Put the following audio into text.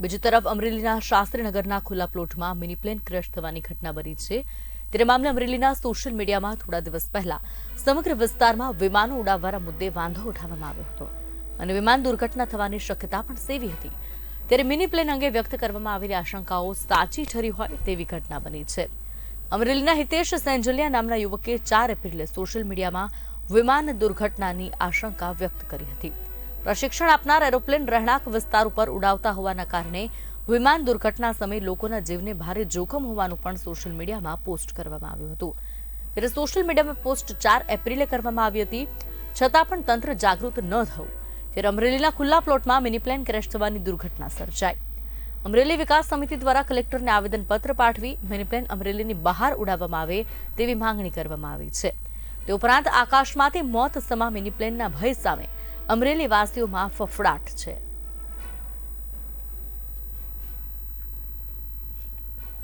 બીજી તરફ અમરેલીના શાસ્ત્રીનગરના ખુલ્લા પ્લોટમાં મિની પ્લેન ક્રેશ થવાની ઘટના બની છે. ત્યારે મામલે અમરેલીના સોશિયલ મીડિયામાં થોડા દિવસ પહેલા સમગ્ર વિસ્તારમાં વિમાનો ઉડાવવાના મુદ્દે વાંધો ઉઠાવવામાં આવ્યો હતો અને વિમાન દુર્ઘટના થવાની શક્યતા પણ સેવી હતી. ત્યારે મિની પ્લેન અંગે વ્યક્ત કરવામાં આવેલી આશંકાઓ સાચી ઠરી હોય તેવી ઘટના બની છે. અમરેલીના હિતેશ સેન્જલિયા નામના યુવકે ચાર એપ્રિલે સોશિયલ મીડિયામાં વિમાન દુર્ઘટનાની આશંકા વ્યક્ત કરી હતી. પ્રશિક્ષણ આપનાર એરોપ્લેન રહેણાંક વિસ્તાર ઉપર ઉડાવતા હોવાના કારણે વિમાન દુર્ઘટના સમયે લોકોના જીવને ભારે જોખમ હોવાનું પણ સોશિયલ મીડિયામાં પોસ્ટ કરવામાં આવ્યું હતું. ત્યારે સોશિયલ મીડિયામાં પોસ્ટ ચાર એપ્રિલે કરવામાં આવી હતી. છતાં પણ તંત્ર જાગૃત ન થયું. ત્યારે અમરેલીના ખુલ્લા પ્લોટમાં મિનિપ્લેન ક્રેશ થવાની દુર્ઘટના સર્જાઈ. અમરેલી વિકાસ સમિતિ દ્વારા કલેક્ટરને આવેદનપત્ર પાઠવી મિનીપ્લેન અમરેલીની બહાર ઉડાવવામાં આવે તેવી માંગણી કરવામાં આવી છે. તે ઉપરાંત આકાશમાંથી મોત સમા મિનીપ્લેનના ભય સામે અમરેલી વાસીઓમાં ફફડાટ છે.